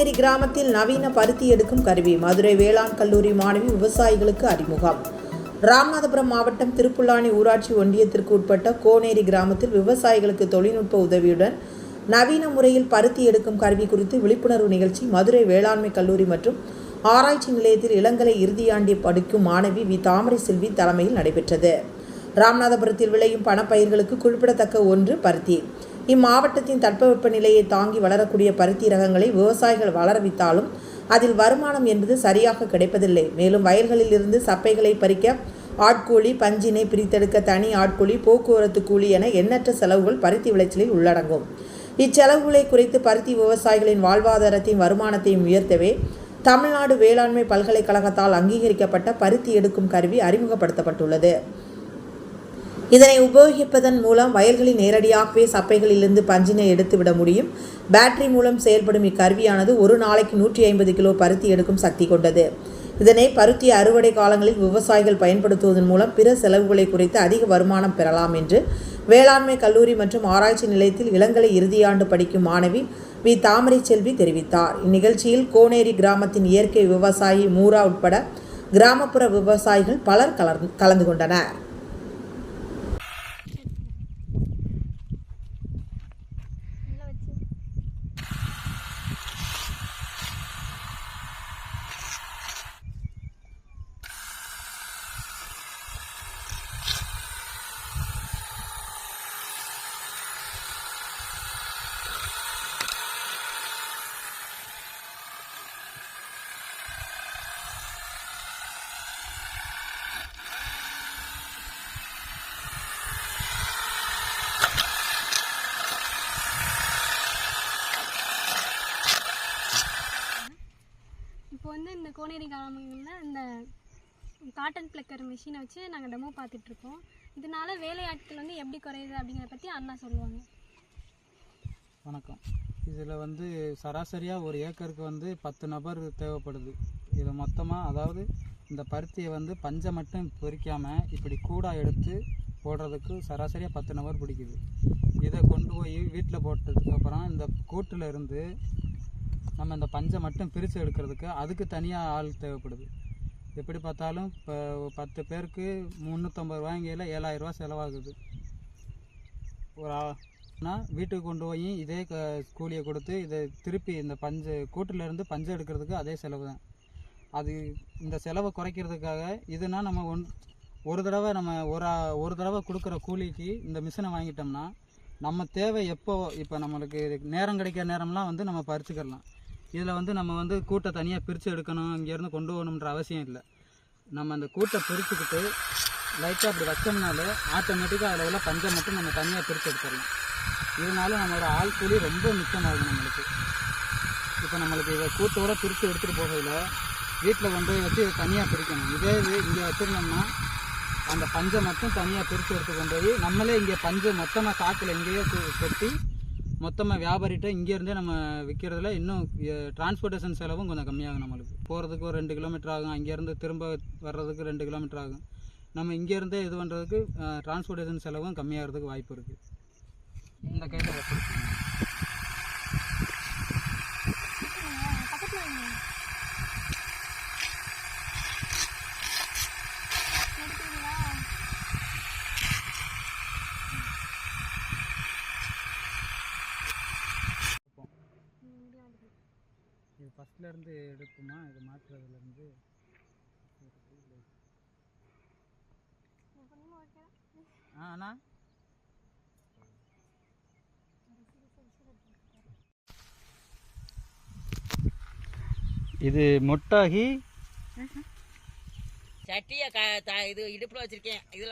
கோனேரி கிராமத்தில் நவீன பருத்தி எடுக்கும் கருவி. மதுரை வேளாண் கல்லூரி மாணவி விவசாயிகளுக்கு அறிமுகம். ராமநாதபுரம் மாவட்டம் திருப்புல்லானி ஊராட்சி ஒன்றியத்திற்கு உட்பட்ட கோனேரி கிராமத்தில் விவசாயிகளுக்கு தொழில்நுட்ப உதவியுடன் நவீன முறையில் பருத்தி எடுக்கும் கருவி குறித்து விழிப்புணர்வு நிகழ்ச்சி மதுரை வேளாண்மை கல்லூரி மற்றும் ஆராய்ச்சி நிலையத்தில் இளங்கலை இறுதியாண்டி படிக்கும் மாணவி வி. தாமரை செல்வி தலைமையில் நடைபெற்றது. ராமநாதபுரத்தில் விளையும் பணப்பயிர்களுக்கு குறிப்பிடத்தக்க ஒன்று பருத்தி. இம்மாவட்டத்தின் தட்பவெப்ப நிலையை தாங்கி வளரக்கூடிய பருத்தி ரகங்களை விவசாயிகள் வளரவித்தாலும் அதில் வருமானம் என்பது சரியாக கிடைப்பதில்லை. மேலும் வயல்களில் இருந்து சப்பைகளை பறிக்க ஆட்கூலி பஞ்சினை பிரித்தெடுக்க தனி ஆட்கூலி போக்குவரத்து கூலி என எண்ணற்ற செலவுகள் பருத்தி விளைச்சலில் உள்ளடங்கும். இச்செலவுகளை குறைத்து பருத்தி விவசாயிகளின் வாழ்வாதாரத்தையும் வருமானத்தையும் உயர்த்தவே தமிழ்நாடு வேளாண்மை பல்கலைக்கழகத்தால் அங்கீகரிக்கப்பட்ட பருத்தி எடுக்கும் கருவி அறிமுகப்படுத்தப்பட்டுள்ளது. இதனை உபயோகிப்பதன் மூலம் வயல்களில் நேரடியாகவே சப்பைகளிலிருந்து பஞ்சினை எடுத்துவிட முடியும். பேட்டரி மூலம் செயல்படும் இக்கருவியானது ஒரு நாளைக்கு நூற்றி ஐம்பது கிலோ பருத்தி எடுக்கும் சக்தி கொண்டது. இதனை பருத்தி அறுவடை காலங்களில் விவசாயிகள் பயன்படுத்துவதன் மூலம் பிற செலவுகளை குறைத்து அதிக வருமானம் பெறலாம் என்று வேளாண்மை கல்லூரி மற்றும் ஆராய்ச்சி நிலையத்தில் இளங்கலை இறுதியாண்டு படிக்கும் மாணவி வி. தாமரை செல்வி தெரிவித்தார். இந்நிகழ்ச்சியில் கோனேரி கிராமத்தின் இயற்கை விவசாயி மூரா உட்பட கிராமப்புற விவசாயிகள் பலர் கலர் கலந்து கொண்டனர் உள்ள வச்சு இப்போ வந்து இந்த கோனேரி கிராமங்களில் இந்த காட்டன் பிளக்கர் மிஷினை வச்சு நாங்கள் டெமோ பார்த்துட்ருக்கோம். இதனால வேலையாட்கள் வந்து எப்படி குறையுது அப்படிங்கிறத பற்றி அண்ணா சொல்லுவாங்க. வணக்கம். இதில் வந்து சராசரியாக ஒரு ஏக்கருக்கு வந்து பத்து நபர் தேவைப்படுது. இதை மொத்தமாக அதாவது இந்த பருத்தியை வந்து பஞ்சை மட்டும் பொறிக்காமல் இப்படி கூடா எடுத்து போடுறதுக்கு சராசரியாக பத்து நபர் பிடிக்குது. இதை கொண்டு போய் வீட்டில் போட்டதுக்கப்புறம் இந்த கூட்டில் இருந்து நம்ம இந்த பஞ்சை மட்டும் பிரித்து எடுக்கிறதுக்கு அதுக்கு தனியாக ஆள் தேவைப்படுது. எப்படி பார்த்தாலும் இப்போ பத்து பேருக்கு முந்நூற்றம்பது ரூபாய்கையில் ஏழாயிரரூவா செலவாகுது. ஒரு ஆனால் வீட்டுக்கு கொண்டு போய் இதே க கூலியை கொடுத்து இதை திருப்பி இந்த பஞ்சு கூட்டிலேருந்து பஞ்சு எடுக்கிறதுக்கு அதே செலவு தான். அது இந்த செலவை குறைக்கிறதுக்காக இதுனால் நம்ம ஒன் ஒரு தடவை நம்ம ஒரு ஒரு தடவை கொடுக்குற கூலிக்கு இந்த மிஷினை வாங்கிட்டோம்னா நம்ம தேவை எப்போ இப்போ நம்மளுக்கு நேரம் கிடைக்கிற நேரம்லாம் வந்து நம்ம பறிச்சுக்கலாம் இதில் வந்து நம்ம வந்து கூட்டை தனியாக பிரித்து எடுக்கணும் இங்கேருந்து கொண்டு போகணுன்ற அவசியம் இல்லை. நம்ம அந்த கூட்டை பிரிச்சுக்கிட்டு லைட்டாக அப்படி வச்சோம்னாலே ஆட்டோமேட்டிக்காக அதில் உள்ள பஞ்சை மட்டும் நம்ம தனியாக பிரித்து எடுத்துடலாம். இதனால நம்மளோட ஆள் கூலி ரொம்ப மிச்சமாகுது நம்மளுக்கு. இப்போ நம்மளுக்கு இதை கூட்டோட பிரித்து எடுத்துகிட்டு போகையில் வீட்டில் கொண்டு போய் வச்சு இதை தனியாக பிரிக்கணும். இதே இது இங்கே வச்சிருந்தோம்னா அந்த பஞ்சை மட்டும் தனியாக பிரித்து எடுத்து கொண்டு போய் நம்மளே இங்கே பஞ்சை மொத்தமாக காற்றுல எங்கேயோ கு- கொட்டி மொத்தமாக வியாபாரிகிட்ட இங்கேருந்தே நம்ம விற்கிறதுல இன்னும் டிரான்ஸ்போர்ட்டேஷன் செலவும் கொஞ்சம் கம்மியாகும் நம்மளுக்கு. போகிறதுக்கு ஒரு ரெண்டு கிலோமீட்டர் ஆகும் அங்கேருந்து திரும்ப வர்றதுக்கு ரெண்டு கிலோமீட்டர் ஆகும். நம்ம இங்கேருந்தே இது பண்ணுறதுக்கு டிரான்ஸ்போர்ட்டேஷன் செலவும் கம்மியாகிறதுக்கு வாய்ப்பு இருக்குது இந்த கையில் ஃபஸ்ட்லேருந்து எடுக்குமா? இது மாற்றுறதுலேருந்து ஆ அண்ணா. இது மொட்டாகி? சட்டியை இது இடுப்பில் வச்சுருக்கேன். இதில்